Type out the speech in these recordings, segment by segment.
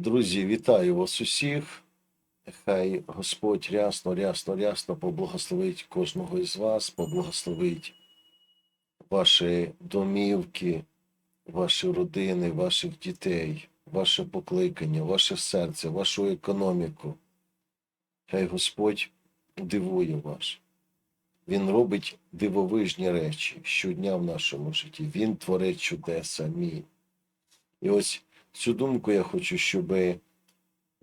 Друзі, вітаю вас усіх. Хай Господь рясно, рясно, рясно поблагословить кожного із вас, поблагословить ваші домівки, ваші родини, ваших дітей, ваше покликання, ваше серце, вашу економіку. Хай Господь дивує вас. Він робить дивовижні речі щодня в нашому житті. Він творить чудеса. Амінь. І ось цю думку я хочу, щоб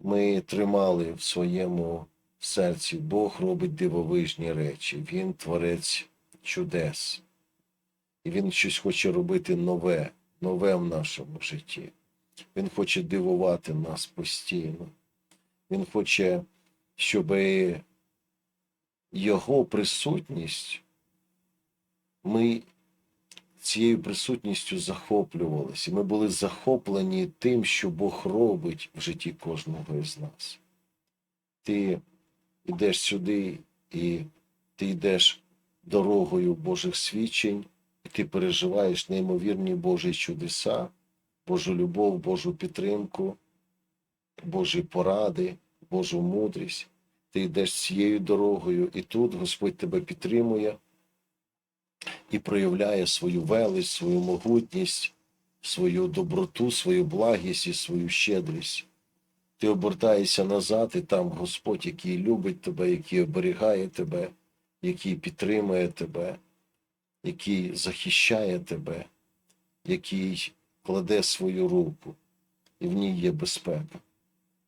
ми тримали в своєму серці. Бог робить дивовижні речі. Він творець чудес. І Він щось хоче робити нове, нове в нашому житті. Він хоче дивувати нас постійно. Він хоче, щоб його присутність ми цією присутністю захоплювалися. Ми були захоплені тим, що Бог робить в житті кожного із нас. Ти йдеш сюди, і ти йдеш дорогою Божих свідчень, і ти переживаєш неймовірні Божі чудеса, Божу любов, Божу підтримку, Божі поради, Божу мудрість. Ти йдеш цією дорогою, і тут Господь тебе підтримує і проявляє свою велич, свою могутність, свою доброту, свою благість і свою щедрість. Ти обертаєшся назад, і там Господь, який любить тебе, який оберігає тебе, який підтримує тебе, який захищає тебе, який кладе свою руку, і в ній є безпека,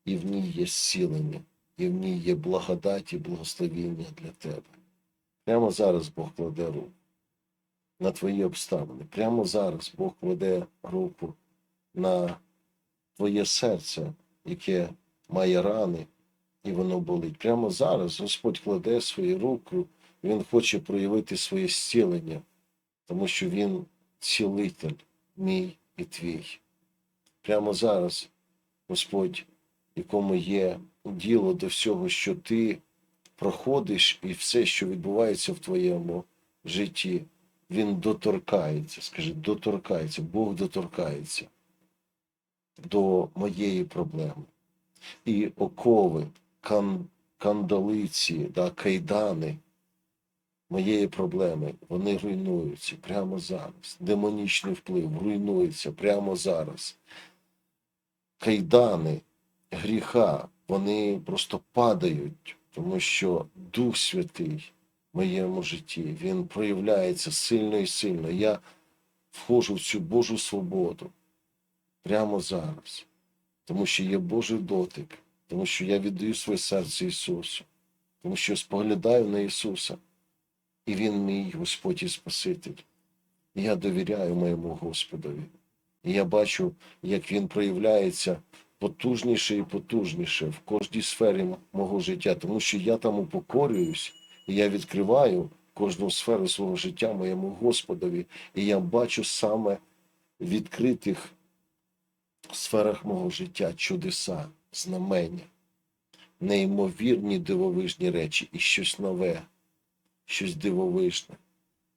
і в ній є зцілення, і в ній є благодать і благословіння для тебе. Прямо зараз Бог кладе руку на твої обставини. Прямо зараз Бог кладе руку на твоє серце, яке має рани, і воно болить. Прямо зараз Господь кладе свою руку, Він хоче проявити своє зцілення, тому що Він цілитель мій і твій. Прямо зараз Господь, якому є діло до всього, що ти проходиш, і все, що відбувається в твоєму житті, він доторкається, скажи, доторкається, Бог доторкається до моєї проблеми. І окови, кан, кандалиці, да, кайдани моєї проблеми, вони руйнуються прямо зараз. Демонічний вплив руйнується прямо зараз. Кайдани гріха, вони просто падають, тому що Дух Святий моєму житті. Він проявляється сильно і сильно. Я входжу в цю Божу свободу прямо зараз, тому що є Божий дотик, тому що я віддаю своє серце Ісусу, тому що споглядаю на Ісуса, і Він мій Господь і Спаситель. І я довіряю моєму Господові. І я бачу, як Він проявляється потужніше і потужніше в кожній сфері мого життя, тому що я там упокорююсь. І я відкриваю кожну сферу свого життя моєму Господові, і я бачу саме в відкритих сферах мого життя чудеса, знамення, неймовірні дивовижні речі і щось нове, щось дивовижне.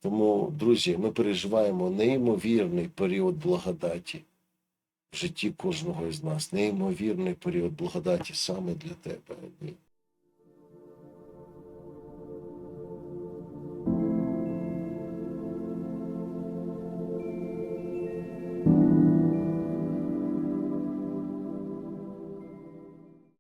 Тому, друзі, ми переживаємо неймовірний період благодаті в житті кожного із нас, неймовірний період благодаті саме для тебе.